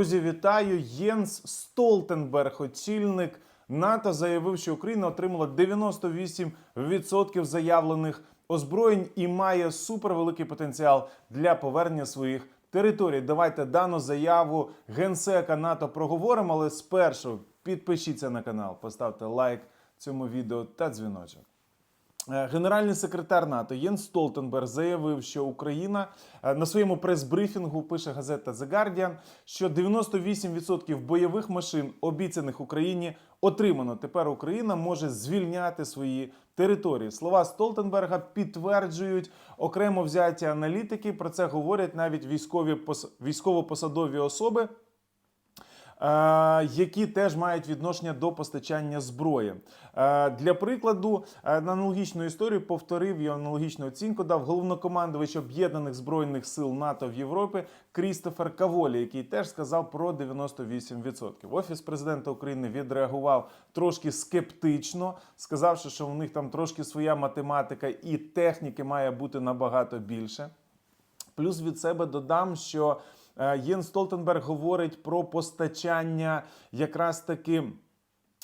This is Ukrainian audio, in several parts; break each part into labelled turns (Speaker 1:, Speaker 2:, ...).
Speaker 1: Друзі, вітаю. Єнс Столтенберг, очільник НАТО, заявив, що Україна отримала 98% заявлених озброєнь і має супервеликий потенціал для повернення своїх територій. Давайте дану заяву генсека НАТО проговоримо, але спершу підпишіться на канал, поставте лайк цьому відео та дзвіночок. Е, Генеральний секретар НАТО Єнс Столтенберг заявив, що Україна е, на своєму прес-брифінгу пише газета The Guardian, що 98% бойових машин, обіцяних Україні, отримано. Тепер Україна може звільняти свої території. Слова Столтенберга підтверджують окремо взяті аналітики. Про це говорять навіть військові пос- військово-посадові особи. Е, які теж мають відношення до постачання зброї. Е, Для прикладу, е, на аналогічну історію повторив і аналогічну оцінку дав головнокомандувач об'єднаних збройних сил НАТО в Європі Крістофер Каволі, який теж сказав про 98%. Офіс президента України відреагував трошки скептично, сказавши, що у них там трошки своя математика і техніки має бути набагато більше. Плюс від себе додам, що Єн Столтенберг говорить про постачання якраз таки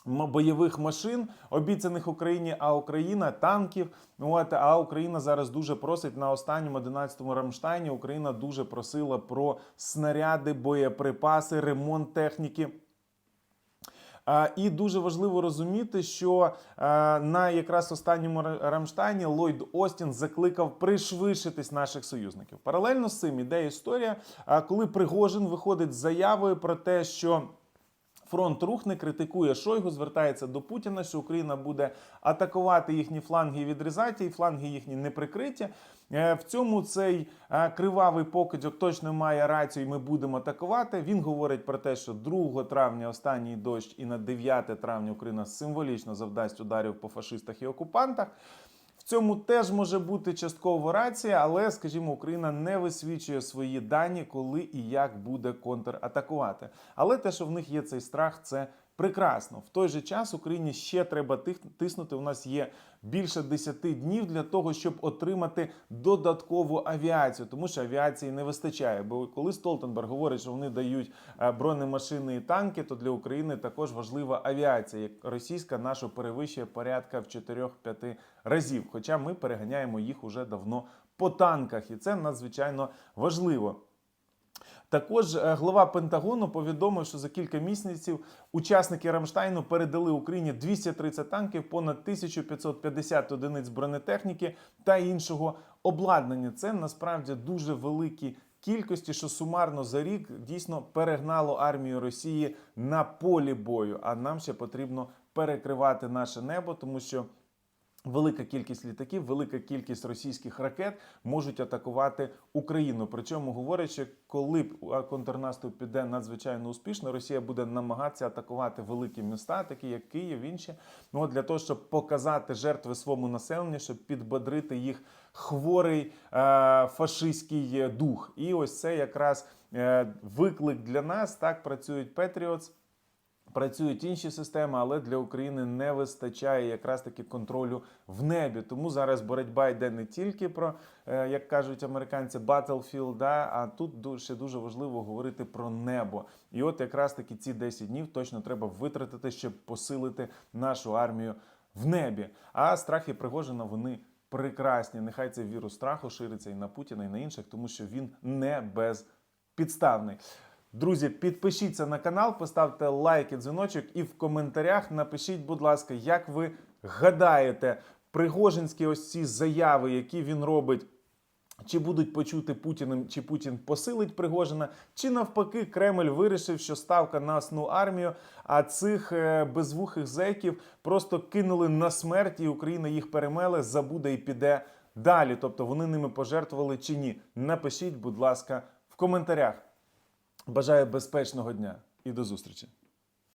Speaker 1: бойових машин, обіцяних Україні, а Україна танків. От, а Україна зараз дуже просить на останньому 11-му Рамштайні. Україна дуже просила про снаряди, боєприпаси, ремонт техніки. А, І дуже важливо розуміти, що е, на якраз останньому Рамштайні Ллойд Остін закликав пришвидшитись наших союзників. Паралельно з цим іде історія, а, коли Пригожин виходить з заявою про те, що. Фронт рухне, критикує Шойгу, звертається до Путіна, що Україна буде атакувати їхні фланги і відрізати, і фланги їхні не прикриті. Е, В цьому цей е, кривавий покидьок точно має рацію, і ми будемо атакувати. Він говорить про те, що 2 травня останній дощ, і на 9 травня Україна символічно завдасть ударів по фашистах і окупантах. Цьому теж може бути частково рація, але, скажімо, Україна не висвічує свої дані, коли і як буде контратакувати. Але те, що в них є цей страх, це прекрасно. В той же час Україні ще треба тиснути. У нас є більше 10 днів для того, щоб отримати додаткову авіацію, тому що авіації не вистачає. Бо коли Столтенберг говорить, що вони дають е, бронемашини і танки, то для України також важлива авіація. Як російська нашу перевищує порядка в 4-5 разів. Хоча ми переганяємо їх уже давно по танках, і це надзвичайно важливо. Також е, глава Пентагону повідомив, що за кілька місяців учасники Рамштайну передали Україні 230 танків, понад 1550 одиниць бронетехніки та іншого обладнання. Це насправді дуже великі кількості, що сумарно за рік дійсно перегнало армію Росії на полі бою. А нам ще потрібно перекривати наше небо, тому що. Велика кількість літаків, велика кількість російських ракет можуть атакувати Україну. Причому говорять, що коли контрнаступ піде надзвичайно успішно, Росія буде намагатися атакувати великі міста, такі як Київ, інші. Ну для того, щоб показати жертви своєму населенню, щоб підбодрити їх хворий е, фашистський дух. І ось це якраз е, виклик для нас. Так працюють Петріотс. Працюють інші системи, але для України не вистачає якраз таки контролю в небі. Тому зараз боротьба йде не тільки про, е, як кажуть американці, battlefield, да, а тут ще дуже важливо говорити про небо. І от якраз таки ці 10 днів точно треба витратити, щоб посилити нашу армію в небі. А страхи Пригожина вони прекрасні. Нехай цей вірус страху шириться і на Путіна, і на інших, тому що він не безпідставний. Друзі, підпишіться на канал, поставте лайк і дзвіночок, і в коментарях напишіть, будь ласка, як ви гадаєте, пригожинські ось ці заяви, які він робить. Чи будуть почути Путіним, чи Путін посилить Пригожина, чи навпаки Кремль вирішив, що ставка на основну армію, а цих е, безвухих зеків просто кинули на смерть, і Україна їх перемеле, забуде і піде далі. Тобто вони ними пожертвували чи ні. Напишіть, будь ласка, в коментарях. Бажаю безпечного дня і до зустрічі.